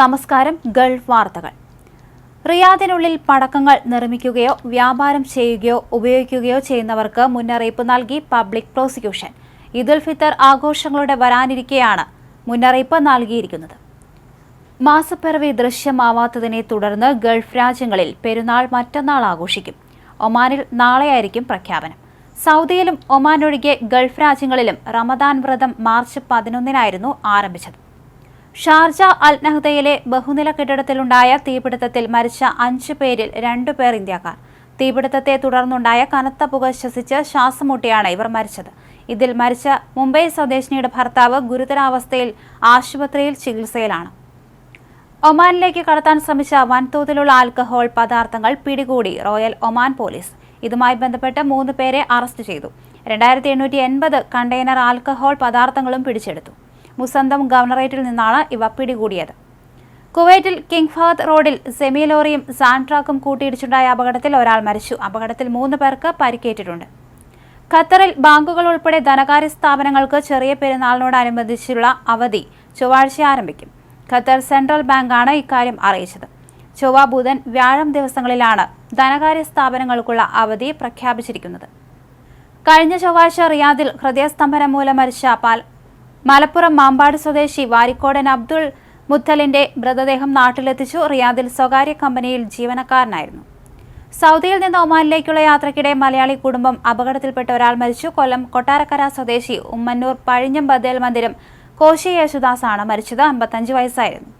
നമസ്കാരം ഗൾഫ് വാർത്തകൾ. റിയാദിനുള്ളിൽ പടക്കങ്ങൾ നിർമ്മിക്കുകയോ വ്യാപാരം ചെയ്യുകയോ ഉപയോഗിക്കുകയോ ചെയ്യുന്നവർക്ക് മുന്നറിയിപ്പ് നൽകി പബ്ലിക് പ്രോസിക്യൂഷൻ. ഈദുൽ ഫിത്തർ ആഘോഷങ്ങളുടെ വരാനിരിക്കെയാണ് മുന്നറിയിപ്പ് നൽകിയിരിക്കുന്നത്. മാസപ്പിറവി ദൃശ്യമാവാത്തതിനെ തുടർന്ന് ഗൾഫ് രാജ്യങ്ങളിൽ പെരുന്നാൾ മറ്റന്നാൾ ആഘോഷിക്കും. ഒമാനിൽ നാളെയായിരിക്കും പ്രഖ്യാപനം. സൗദിയിലും ഒമാൻ ഒഴികെ ഗൾഫ് രാജ്യങ്ങളിലും റമദാൻ വ്രതം മാർച്ച് പതിനൊന്നിനായിരുന്നു ആരംഭിച്ചത്. ഷാർജ അൽ നഹ്ദയിലെ ബഹുനില കെട്ടിടത്തിലുണ്ടായ തീപിടുത്തത്തിൽ മരിച്ച അഞ്ചു പേരിൽ രണ്ടുപേർ ഇന്ത്യക്കാർ. തീപിടുത്തത്തെ തുടർന്നുണ്ടായ കനത്ത പുക ശ്വസിച്ച് ശ്വാസം ഇവർ മരിച്ചത്. ഇതിൽ മരിച്ച മുംബൈ സ്വദേശിനിയുടെ ഭർത്താവ് ഗുരുതരാവസ്ഥയിൽ ആശുപത്രിയിൽ ചികിത്സയിലാണ്. ഒമാനിലേക്ക് കടത്താൻ ശ്രമിച്ച വൻതോതിലുള്ള ആൽക്കഹോൾ പദാർത്ഥങ്ങൾ പിടികൂടി റോയൽ ഒമാൻ പോലീസ്. ഇതുമായി ബന്ധപ്പെട്ട് മൂന്ന് പേരെ അറസ്റ്റ് ചെയ്തു. രണ്ടായിരത്തി എണ്ണൂറ്റി എൺപത് കണ്ടെയ്നർ ആൽക്കഹോൾ പദാർത്ഥങ്ങളും പിടിച്ചെടുത്തു. മുസന്തം ഗവർണറേറ്റിൽ നിന്നാണ് ഇവ പിടികൂടിയത്. കുവൈറ്റിൽ കിങ് ഫഹദ് റോഡിൽ സെമി ലോറിയും സാൻട്രാക്കും കൂട്ടിയിടിച്ചുണ്ടായ അപകടത്തിൽ ഒരാൾ മരിച്ചു. അപകടത്തിൽ മൂന്ന് പേർക്ക് പരിക്കേറ്റിട്ടുണ്ട്. ഖത്തറിൽ ബാങ്കുകൾ ഉൾപ്പെടെ ധനകാര്യ സ്ഥാപനങ്ങൾക്ക് ചെറിയ പെരുന്നാളിനോടനുബന്ധിച്ചുള്ള അവധി ചൊവ്വാഴ്ച ആരംഭിക്കും. ഖത്തർ സെൻട്രൽ ബാങ്കാണ് ഇക്കാര്യം അറിയിച്ചത്. ചൊവ്വ ബുധൻ വ്യാഴം ദിവസങ്ങളിലാണ് ധനകാര്യ സ്ഥാപനങ്ങൾക്കുള്ള അവധി പ്രഖ്യാപിച്ചിരിക്കുന്നത്. കഴിഞ്ഞ ചൊവ്വാഴ്ച റിയാദിൽ ഹൃദയസ്തംഭനം മൂലം മരിച്ച പാൽ മലപ്പുറം മാമ്പാട് സ്വദേശി വാരിക്കോടൻ അബ്ദുൾ മുത്തലിന്റെ മൃതദേഹം നാട്ടിലെത്തിച്ചു. റിയാദിൽ സ്വകാര്യ കമ്പനിയിൽ ജീവനക്കാരനായിരുന്നു. സൗദിയിൽ നിന്ന് ഒമാനിലേക്കുള്ള യാത്രക്കിടെ മലയാളി കുടുംബം അപകടത്തിൽപ്പെട്ട ഒരാൾ മരിച്ചു. കൊല്ലം കൊട്ടാരക്കര സ്വദേശി ഉമ്മന്നൂർ പഴിഞ്ഞം ബദേൽ മന്ദിരം കോശി യേശുദാസാണ് മരിച്ചത്. അമ്പത്തഞ്ച് വയസ്സായിരുന്നു.